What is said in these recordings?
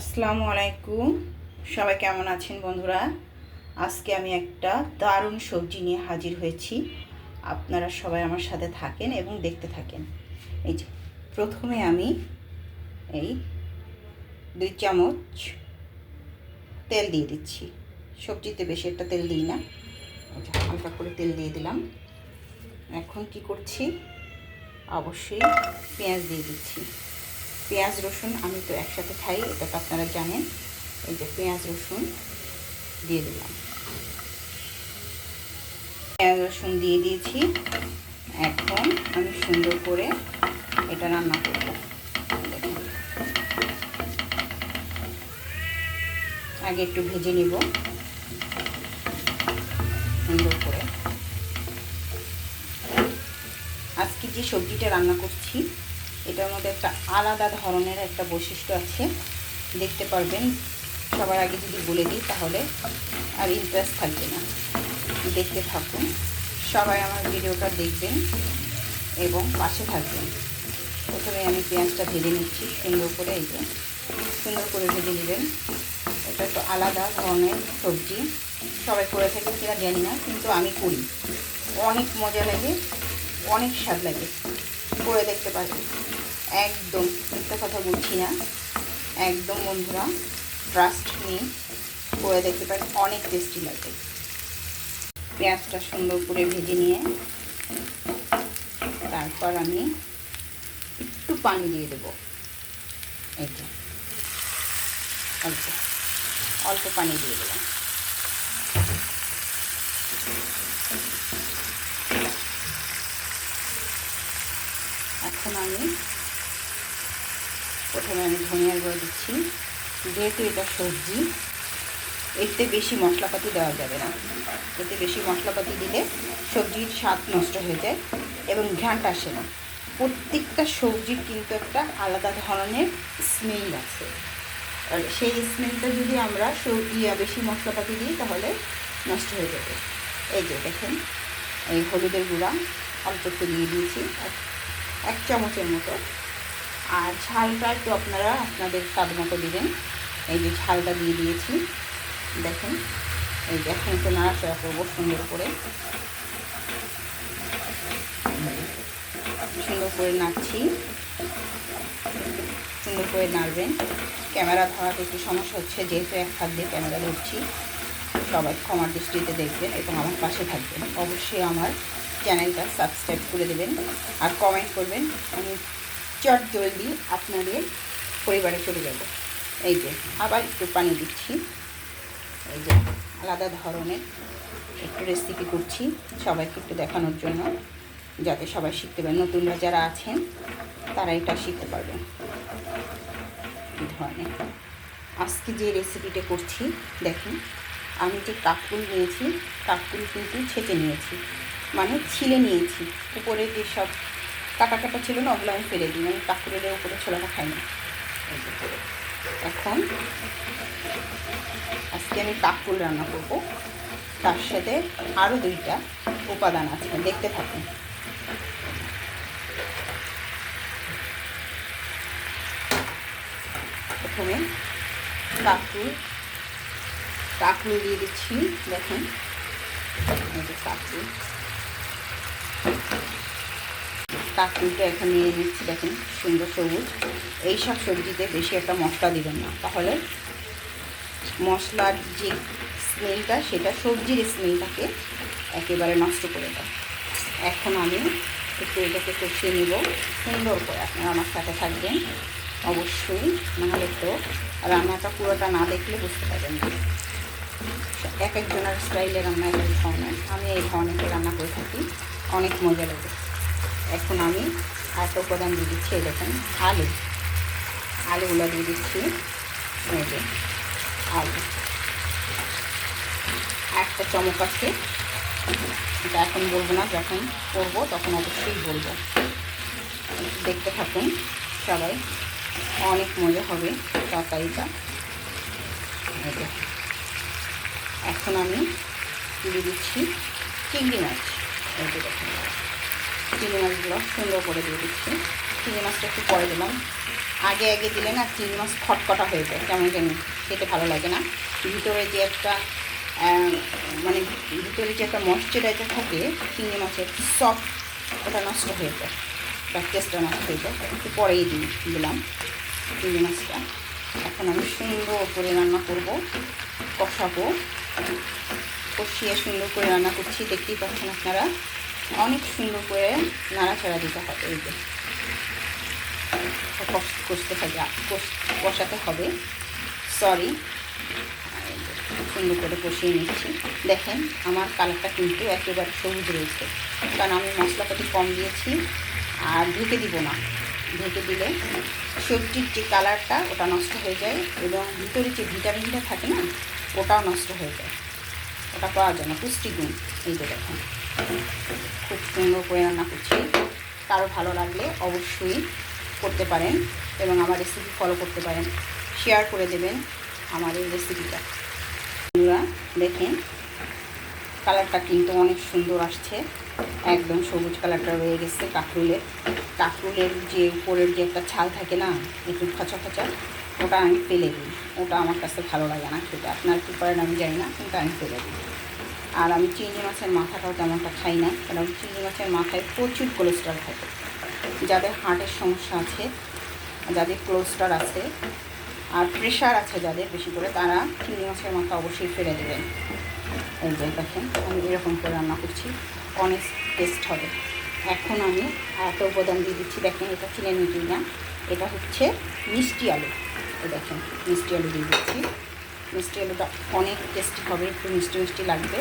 আসসালামু আলাইকুম। সবাই কেমন আছেন বন্ধুরা? আজকে আমি একটা দারুণ সবজি নিয়ে হাজির হয়েছি। আপনারা সবাই আমার সাথে থাকেন এবং দেখতে থাকেন। এই যে, প্রথমে আমি এই দুই চামচ তেল দিয়ে দিচ্ছি। সবজিতে বেশি একটা তেল দিই না। হালকা করে তেল দিয়ে দিলাম। এখন কি করছি? অবশ্যই পেঁয়াজ দিয়ে দিচ্ছি। পেঁয়াজ, রসুন আমি তো একসাথে খাই, এটা তো আপনারা জানেন। এই যে পেঁয়াজ, রসুন দিয়ে দিলাম। পেঁয়াজ, রসুন দিয়ে দিয়েছি। এখন আমি সুন্দর করে এটা রান্না করব। আগে একটু ভেজে নিব। সুন্দর করে। আজকে যে সবজিটা রান্না করছি এটার মধ্যে একটা আলাদা ধরনের একটা বৈশিষ্ট্য আছে। দেখতে পারবেন, সবার আগে যদি বলে দিই তাহলে আর ইন্টারেস্ট থাকবে না। দেখতে থাকুন, সবাই আমার ভিডিওটা দেখবেন এবং পাশে থাকবেন। প্রথমে আমি পেঁয়াজটা ভেজে নিচ্ছি, সুন্দর করে এই সুন্দর করে ভেজে নেবেন। এটা একটু আলাদা ধরনের সবজি। সবাই করে থাকে কিনা জানি না, কিন্তু আমি করি। অনেক মজা লাগে, অনেক স্বাদ লাগে। করে দেখতে পারেন একদম একটা কথা বলছি না। একদম বন্ধুরা ট্রাস্ট নিয়ে করে দেখতে পারেন, অনেক টেস্টি লাগে। পেঁয়াজটা সুন্দর করে ভেজে নিয়ে, তারপর আমি একটু পানি দিয়ে দেবো। এইটা অল্প অল্প পানি দিয়ে দেবো এখন আমি প্রথমে আমি ধনিয়ার গুঁড়ো দিচ্ছি। যেহেতু এটা সবজি এতে বেশি মশলাপাতি দেওয়া যাবে না। এতে বেশি মশলাপাতি দিলে সবজির স্বাদ নষ্ট হয়ে যায় এবং ঘ্রাণটা আসে না। প্রত্যেকটা সবজির কিন্তু একটা আলাদা ধরনের স্মেল আছে। আর সেই স্মেলটা যদি আমরা সবজি বেশি মশলাপাতি দিই, তাহলে নষ্ট হয়ে যাবে। এই যে দেখেন, এই হলুদের গুঁড়া অল্প একটু দিয়ে দিয়েছি এক চামচের মতো আর ঝালটা একটু আপনারা আপনাদের স্বাদ মতো দেবেন। এই যে ঝালটা দিয়ে দিয়েছি, দেখেন। এই যে এখন একটু নাড়াচাড়া করব সুন্দর করে। সুন্দর করে নাড়ছি। সুন্দর করে নাড়বেন। ক্যামেরা ধরাতে একটু সমস্যা হচ্ছে, যেহেতু এক হাত দিয়ে ক্যামেরা ধরছি, সবাই ক্ষমার দৃষ্টিতে দেখবেন এবং আমার পাশে থাকবেন। অবশ্যই আমার চ্যানেলটা সাবস্ক্রাইব করে দেবেন আর কমেন্ট করবেন। আমি চট জলদি আপনাদের পরিবারে চলে যাব। এই যে, আবার একটু পানি দিচ্ছি। এই যে, আলাদা ধরনের একটু রেসিপি করছি সবাইকে একটু দেখানোর জন্য, যাতে সবাই শিখতে পারে। নতুনরা যারা আছেন, তারা এটা শিখতে পারবেন। এই ধরনের। আজকে যে রেসিপিটা করছি, দেখুন, আমি যে কাকুল নিয়েছি কাকুল কিন্তু ছেঁচে নিয়েছি। মানে ছিলে নিয়েছি। উপরে যে সব কাটা কাটা ছিল না, ওগুলো আমি ফেলে দিই, আমি কাকুরের উপরে ছোলাটা খাই না। এখন আজকে আমি কাকুল রান্না করব। তার সাথে আরও দুইটা উপাদান আছে, দেখতে থাকুন। প্রথমে কাকুল কাকুল দিয়ে দিচ্ছি, দেখুন। কাকুল কাকুলটা এখন নিয়ে নিচ্ছি, দেখেন, সুন্দর সবুজ। এই সব সবজিতে বেশি একটা মশলা দিবেন না। তাহলে মশলার যে স্মেলটা, সেটা সবজির স্মেলটাকে একেবারে নষ্ট করে দেয়। এখন আমি একটু এটাকে কষিয়ে নেব। সুন্দর করে আপনারা আমার সাথে থাকবেন, অবশ্যই। নাহলে তো রান্নাটা পুরোটা না দেখলে বুঝতে পারবেন এক একজনের স্টাইলে রান্না এক এক ধরনের। আমি এই ধরনের রান্না করে থাকি। অনেক মজা লাগে। এখন আমি আরেকটা উপাদান দিয়ে দিচ্ছি দেখেন, আলু। আলুগুলো দিয়ে দিচ্ছি যে, আলু। একটা চমক আছে, এটা এখন বলব না, যখন করব তখন অবশ্যই বলব। দেখতে থাকুন সবাই, অনেক মজা হবে তরকারিটা। এখন আমি দিয়ে দিচ্ছি চিংড়ি মাছ। এই দেখুন। চিংড়ি মাছগুলো সুন্দর করে দিয়ে দিচ্ছি। চিংড়ি মাছটা একটু পরে দিলাম। আগে আগে দিলে না চিংড়ি মাছ খটখটা হয়ে যায়, কেমন জানি খেতে ভালো লাগে না। ভিতরে যে একটা মানে ভিতরে যে একটা ময়শ্চারাইজার থাকে, চিংড়ি মাছের সফট ওটা নষ্ট হয়ে যায় তার টেস্টটা নষ্ট হয়ে যায়। একটু পরেই দিই দিলাম চিংড়ি মাছটা। এখন আমি সুন্দর করে রান্না করব, কষাবো। কষিয়ে সুন্দর করে রান্না করছি, দেখতেই পাচ্ছেন আপনারা। অনেক সুন্দর করে নাড়াচাড়া দিতে হবে, এই যে। কষ- কষতে হবে কষাতে হবে। সরি সুন্দর করে কষিয়ে নিচ্ছি। দেখেন, আমার কালারটা কিন্তু একেবারে সবুজ রয়েছে। কারণ আমি মশলাপাতি কম দিয়েছি আর ঢেকে দিব না। ঢেকে দিলে সবজির যে কালারটা, ওটা নষ্ট হয়ে যায় এবং ভিতরে যে ভিটামিনটা থাকে না, ওটাও নষ্ট হয়ে যায়। ওটা পাওয়া যায় না, পুষ্টিগুণ। এই যে দেখেন। খুব সুন্দর করে রান্না করছি। কারও ভালো লাগলে অবশ্যই করতে পারেন এবং আমার রেসিপি ফলো করতে পারেন। শেয়ার করে দেবেন আমার এই রেসিপিটা বন্ধুরা, দেখেন কালারটা কিন্তু অনেক সুন্দর আসছে। একদম সবুজ কালারটা রয়ে গেছে কাঁকরুলের। কাঁকরুলের যে উপরের যে একটা ছাল থাকে না, একটু খচা খচা, ওটা আমি ফেলে দিই। ওটা আমার কাছে ভালো লাগে না খেতে। আপনার কী করেন আমি জানি না, কিন্তু আমি ফেলে দিই। আর আমি চিংড়ি মাছের মাথাটাও তেমনটা খাই না, কারণ চিংড়ি মাছের মাথায় প্রচুর কোলেস্ট্রল থাকে। যাদের হার্টের সমস্যা আছে, যাদের কোলেস্ট্রল আছে আর প্রেশার আছে যাদের বেশি করে, তারা চিংড়ি মাছের মাথা অবশ্যই ফেলে দেবেন। এই দেখেন, আমি এরকম করে রান্না করছি অনেক টেস্ট হবে। এখন আমি এত উপাদান দিয়ে দিচ্ছি, দেখেন এটা চিনে নিটি না, এটা হচ্ছে মিষ্টি আলু। দেখেন, মিষ্টি আলু দিয়ে দিচ্ছি। মিষ্টি আলুটা অনেক টেস্টি হবে, একটু মিষ্টি মিষ্টি লাগবে।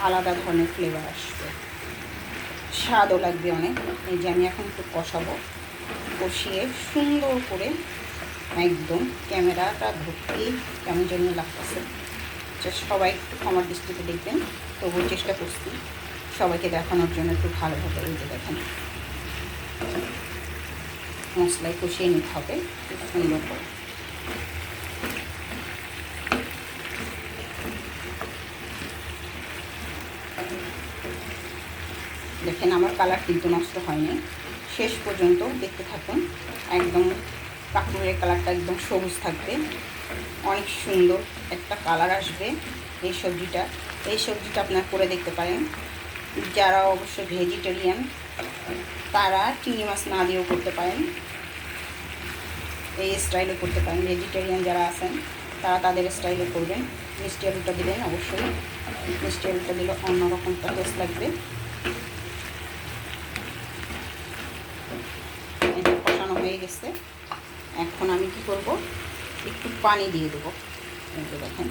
আলাদা ধরনের ফ্লেভার আসবে। স্বাদও লাগবে অনেক। এই যে আমি এখন একটু কষাবো। কষিয়ে সুন্দর করে একদম ক্যামেরাটা ধরতেই কেমন জন্য লাগতেছে। সবাই একটু আমার দৃষ্টিতে দেখবেন। তবুও চেষ্টা করছি সবাইকে দেখানোর জন্য একটু ভালোভাবে। যে দেখেন। মশলায় কষিয়ে নিতে হবে। সুন্দর করে। দেখেন আমার কালার কিন্তু নষ্ট হয়নি। শেষ পর্যন্ত দেখতে থাকুন। একদম কাকুরের কালারটা একদম সবুজ থাকবে। অনেক সুন্দর একটা কালার আসবে এই সবজিটা। এই সবজিটা আপনার করে দেখতে পারেন। যারা অবশ্য ভেজিটেরিয়ান তারা চিংড়ি মাছ না দিয়েও করতে পারেন। এই স্টাইলে করতে পারেন। ভেজিটেরিয়ান যারা আছেন, তারা তাদের স্টাইলে করবেন। মিষ্টি আলুটা দিবেন অবশ্যই। মিষ্টি আলুটা দিলে অন্যরকমটা টেস্ট লাগবে এই যে কষানো হয়ে গেছে। এখন আমি কি করব? একটু পানি দিয়ে দেবো। দেখেন।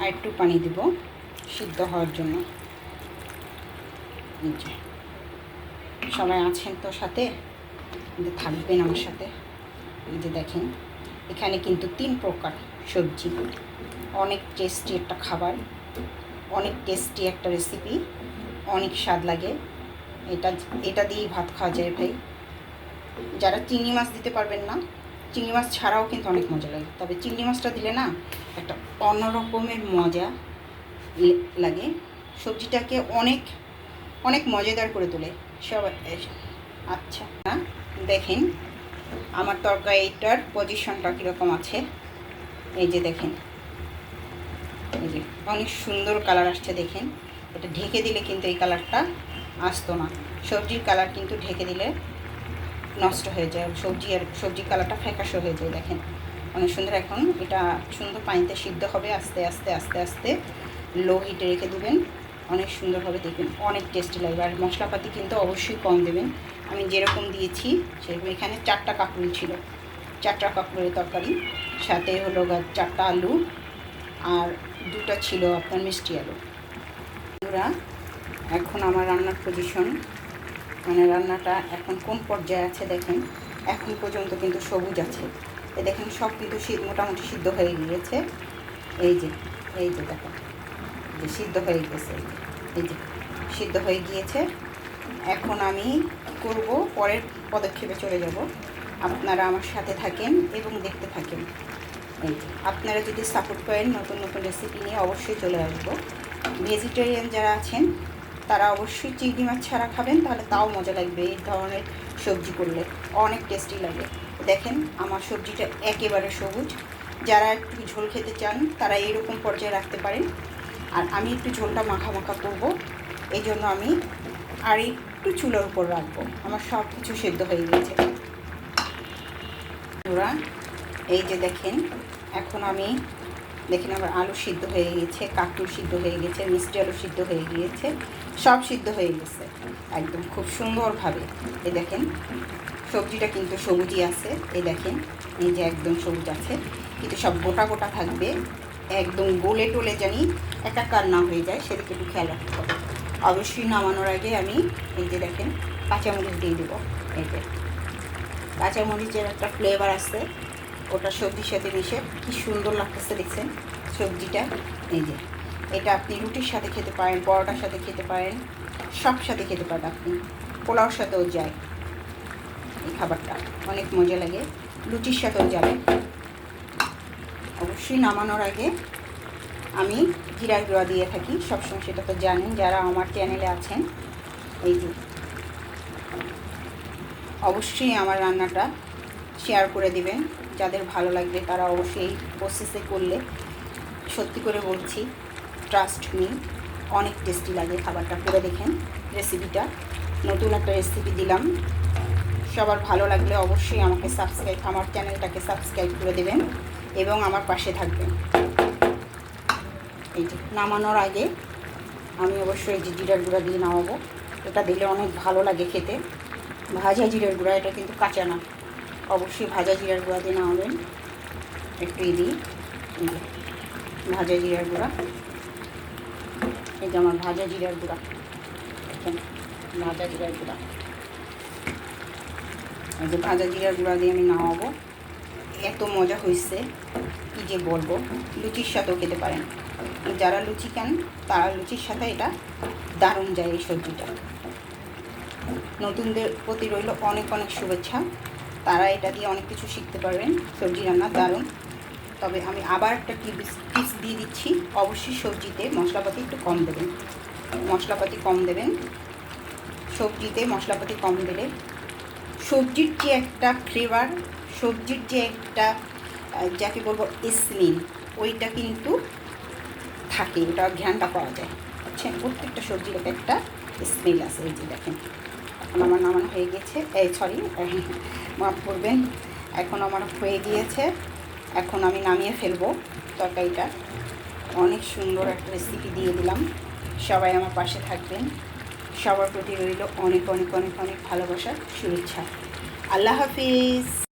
আর একটু পানি দিব, সিদ্ধ হওয়ার জন্য। সবাই আছেন তো সাথে? থাকবেন আমার সাথে। এই যে দেখেন। এখানে কিন্তু তিন প্রকার সবজি। অনেক টেস্টি একটা খাবার, অনেক টেস্টি একটা রেসিপি অনেক স্বাদ লাগে। এটা এটা দিয়েই ভাত খাওয়া যায় ভাই। যারা চিংড়ি মাছ দিতে পারবেন না, চিংড়ি মাছ ছাড়াও কিন্তু অনেক মজা লাগে। তবে চিংড়ি মাছটা দিলে না একটা অন্য রকমের মজা লাগে। সবজিটাকে অনেক অনেক মজাদার করে তোলে। সবাই আচ্ছা দেখেন। আমার তরকারিটার পজিশনটা কীরকম আছে? এই যে দেখেন। এই যে, অনেক সুন্দর কালার আসছে দেখেন। এটা ঢেকে দিলে কিন্তু এই কালারটা আসতো না। সবজির কালার কিন্তু ঢেকে দিলে নষ্ট হয়ে যায়। সবজি আর সবজি কালারটা ফ্যাকাশো হয়ে যায় দেখেন। অনেক সুন্দর এখন এটা সুন্দর পানিতে সিদ্ধ হবে। আস্তে আস্তে আস্তে আস্তে লো হিটে রেখে দেবেন। অনেক সুন্দরভাবে দেখবেন। অনেক টেস্টি লাগবে। আর মশলাপাতি কিন্তু অবশ্যই কম দেবেন। আমি যেরকম দিয়েছি সেরকম এখানে চারটা কাঁকরুল ছিল। চারটা কাঁকরুলের তরকারি, সাথে হলো চারটা আলু আর দুটো ছিল আপনার মিষ্টি আলু। বন্ধুরা, এখন আমার রান্নার পজিশন মানে রান্নাটা এখন কোন পর্যায়ে আছে দেখেন। এখন পর্যন্ত কিন্তু সবুজ আছে। এ দেখেন, সব কিন্তু মোটামুটি সিদ্ধ হয়ে গিয়েছে। এই যে এই যে দেখেন, যে সিদ্ধ হয়ে গেছে এই যে, সিদ্ধ হয়ে গিয়েছে। এখন আমি করব, পরের পদক্ষেপে চলে যাব। আপনারা আমার সাথে থাকেন এবং দেখতে থাকেন। আপনারা যদি সাপোর্ট করেন নতুন নতুন রেসিপি নিয়ে, অবশ্যই চলে আসব। ভেজিটেরিয়ান যারা আছেন, তারা অবশ্যই চিংড়ি মাছ ছাড়া খাবেন, তাহলে তাও মজা লাগবে এই ধরনের সবজি করলে। অনেক টেস্টি লাগে। দেখেন, আমার সবজিটা একেবারে সবুজ। যারা একটু ঝোল খেতে চান, তারা এইরকম পর্যায়ে রাখতে পারেন। আর আমি একটু ঝোলটা মাখা মাখা করব। এই জন্য আমি আর একটু চুলোর উপর রাখব। আমার সব কিছু সেদ্ধ হয়ে গিয়েছে। ওরা এই যে দেখেন, এখন আমি দেখেন আমার আলু সিদ্ধ হয়ে গিয়েছে কাকুর সিদ্ধ হয়ে গেছে মিষ্টি আলু সিদ্ধ হয়ে গিয়েছে, সব সিদ্ধ হয়ে গেছে, একদম খুব সুন্দরভাবে। এই দেখেন, সবজিটা কিন্তু সবুজই আছে। এই দেখেন, এই যে একদম সবুজ আছে, কিন্তু সব গোটা গোটা থাকবে, একদম গোলে টোলে জানি একাকার না হয়ে যায়, সেদিকে একটু খেয়াল রাখতে হবে। অবশ্যই নামানোর আগে আমি এই যে দেখেন কাঁচামরিচ দিয়ে দেবো। এই যে কাঁচামরিচের একটা ফ্লেভার আছে, ওটা সবজির সাথে মিশে কি সুন্দর লাগতেছে দেখছেন সবজিটা। এই যে এটা আপনি রুটির সাথে খেতে পারেন, পরোটার সাথে খেতে পারেন, সব সাথে খেতে পারেন আপনি, পোলাওর সাথেও যায়। এই খাবারটা অনেক মজা লাগে, লুচির সাথেও যাবে অবশ্যই নামানোর আগে আমি জিরার গুঁড়া দিয়ে থাকি, সবসময় সেটা তো জানেন যারা আমার চ্যানেলে আছেন। এই যে, অবশ্যই আমার রান্নাটা শেয়ার করে দিবেন, যাদের ভালো লাগবে তারা অবশ্যই এই প্রসেসে করলে। সত্যি করে বলছি ট্রাস্ট মি অনেক টেস্টি লাগে খাবারটা। করে দেখেন রেসিপিটা নতুন একটা রেসিপি দিলাম। সবার ভালো লাগলে অবশ্যই আমাকে সাবস্ক্রাইব আমার চ্যানেলটাকে সাবস্ক্রাইব করে দেবেন এবং আমার পাশে থাকবেন। এই যে নামানোর আগে আমি অবশ্যই যে জিরার গুঁড়া দিয়ে নামাবো। এটা দিলে অনেক ভালো লাগে খেতে। ভাজা জিরার গুঁড়া, এটা কিন্তু কাঁচা না। অবশ্যই ভাজা জিরার গুঁড়া দিয়ে নামাবেন। একটু দিই ভাজা জিরার গুঁড়া। এই যে আমার ভাজা জিরার গুঁড়া। ভাজা জিরার গুঁড়া। এই যে ভাজা জিরার গুঁড়া দিয়ে আমি নামাবো। এত মজা হয়েছে কী যে বলব। লুচির সাথেও খেতে পারেন। যারা লুচি খান তারা লুচির সাথে এটা দারুণ যায় এই সবজিটা। নতুনদের প্রতি রইল অনেক অনেক শুভেচ্ছা। তারা এটা দিয়ে অনেক কিছু শিখতে পারবেন। সবজি রান্না দারুণ। তবে আমি আবার একটা টিপস টিপস দিয়ে দিচ্ছি। অবশ্যই সবজিতে মশলাপাতি একটু কম দেবেন। মশলাপাতি কম দেবেন। সবজিতে মশলাপাতি কম দিলে সবজির যে একটা ফ্লেভার সবজির যে একটা যাকে বলব, স্মেল, ওইটা কিন্তু থাকে ওটা ঘ্যানটা পাওয়া যায়। বুঝছেন প্রত্যেকটা সবজির এক একটা স্মেল আছে, এই যে দেখেন। এখন আমার নামানো হয়ে গেছে। এই সরি মাফ করবেন। এখন আমার হয়ে গিয়েছে। এখন আমি নামিয়ে ফেলব তরকারিটা। অনেক সুন্দর একটা রেসিপি দিয়ে দিলাম। সবাই আমার পাশে থাকবেন। সবার প্রতি রইল অনেক অনেক অনেক অনেক ভালোবাসা, শুভেচ্ছা। আল্লাহ হাফিজ।